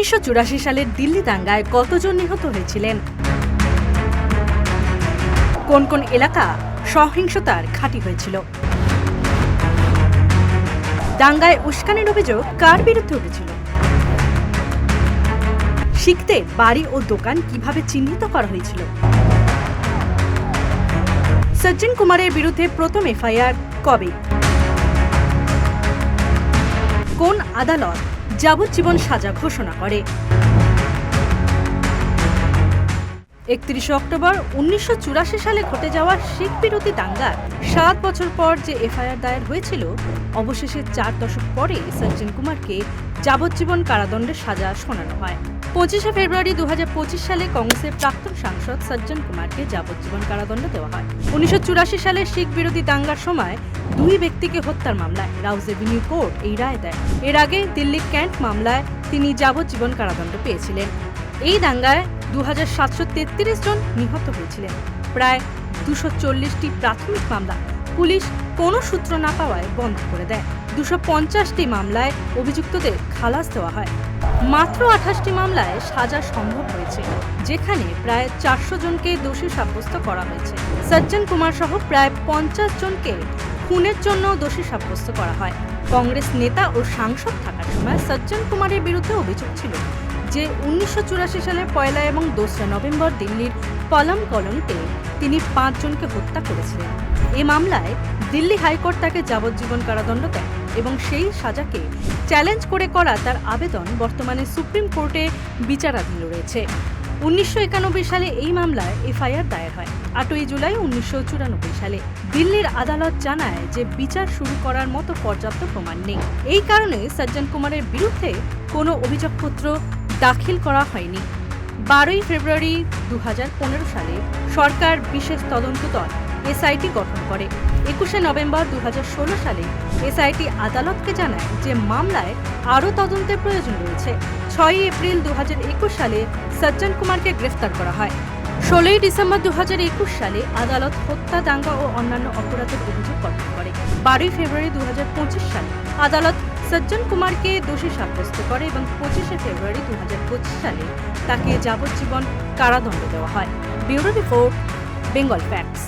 উনিশশো সালের দিল্লি দাঙ্গায় কতজন নিহত হয়েছিলেন? কোন কোন এলাকা সহিংসতার ঘাঁটি হয়েছিল? দাঙ্গায় উস্কানির অভিযোগ কার বিরুদ্ধে উঠেছিল? শিখদের বাড়ি ও দোকান কীভাবে চিহ্নিত করা হয়েছিল? সজ্জন কুমারের বিরুদ্ধে প্রথম এফআইআর কবে? কোন আদালত যাবজ্জীবন সাজা ঘোষণা করে। একত্রিশে অক্টোবর উনিশশো চুরাশি সালে ঘটে যাওয়া শিখ বিরোধী দাঙ্গার সাত বছর পর যে এফআইআর দায়ের হয়েছিল, অবশেষে চার দশক পরে সজ্জন কুমারকে যাবজ্জীবন কারাদণ্ডের সাজা শোনানো হয়। পঁচিশে ফেব্রুয়ারি দু হাজার পঁচিশ সালে কংগ্রেসের প্রাক্তন সাংসদ সজ্জন কুমারকে যাবজ্জীবন কারাদণ্ড দেওয়া হয়। উনিশশো সালে শিখ বিরোধী দাঙ্গার সময় দুই ব্যক্তিকে হত্যার মামলায় রাউজ এভিনিউ কোর্ট এই রায় দেয়। এর আগে দিল্লি ক্যান্ট মামলায় তিনি যাবজ্জীবন কারাদণ্ড পেয়েছিলেন। এই দাঙ্গায় দু হাজার সাতশো তেত্রিশ জন নিহত হয়েছিলেন। প্রায় দুশো চল্লিশটি প্রাথমিক মামলা পুলিশ কোনো সূত্র না পাওয়ায় বন্ধ করে দেয়। দুশো পঞ্চাশটি মামলায় অভিযুক্তদের খালাস দেওয়া হয়। মাত্র আঠাশটি মামলায় সাজা সম্ভব হয়েছে, যেখানে প্রায় চারশো জনকে দোষী সাব্যস্ত করা হয়েছে। সজ্জন কুমার সহ প্রায় পঞ্চাশ জনকে খুনের জন্য দোষী সাব্যস্ত করা হয়। কংগ্রেস নেতা ও সাংসদ থাকার সময় সজ্জন কুমারের বিরুদ্ধে অভিযোগ ছিল যে উনিশশো চুরাশি সালের পয়লা এবং দোসরা নভেম্বর দিল্লির পলম কলোনিতে তিনি পাঁচজনকে হত্যা করেছিলেন। এ মামলায় দিল্লি হাইকোর্ট তাকে যাবজ্জীবন কারাদণ্ড দেয় এবং সেই সাজাকে চ্যালেঞ্জ করে করা তার আবেদন বর্তমানে সুপ্রিম কোর্টে বিচারাধীন রয়েছে। উনিশশো একানব্বই সালে এই মামলায় এফআইআর দায়ের হয়। আটই জুলাই উনিশশো চুরানব্বই সালে দিল্লির আদালত জানায় যে বিচার শুরু করার মতো পর্যাপ্ত প্রমাণ নেই। এই কারণে সজ্জন কুমারের বিরুদ্ধে কোনো অভিযোগপত্র দাখিল করা হয়নি। বারোই ফেব্রুয়ারি দু হাজার পনেরো সালে সরকার বিশেষ তদন্ত দল এসআইটি গঠন করে। একুশে নভেম্বর দু হাজার ষোলো সালে এসআইটি আদালতকে জানায় যে মামলায় আরও তদন্তের প্রয়োজন রয়েছে। ছয়ই এপ্রিল দুহাজার একুশ সালে সজ্জন কুমারকে গ্রেফতার করা হয়। ষোলোই ডিসেম্বর দুহাজার একুশ সালে আদালত হত্যা, দাঙ্গা ও অন্যান্য অপরাধের অভিযোগ গঠন করে। বারোই ফেব্রুয়ারি দু হাজার পঁচিশ সালে আদালত সজ্জন কুমারকে দোষী সাব্যস্ত করে এবং পঁচিশে ফেব্রুয়ারি দু হাজার পঁচিশ সালে তাকে যাবজ্জীবন কারাদণ্ড দেওয়া হয়। Bureau report, Bengal facts.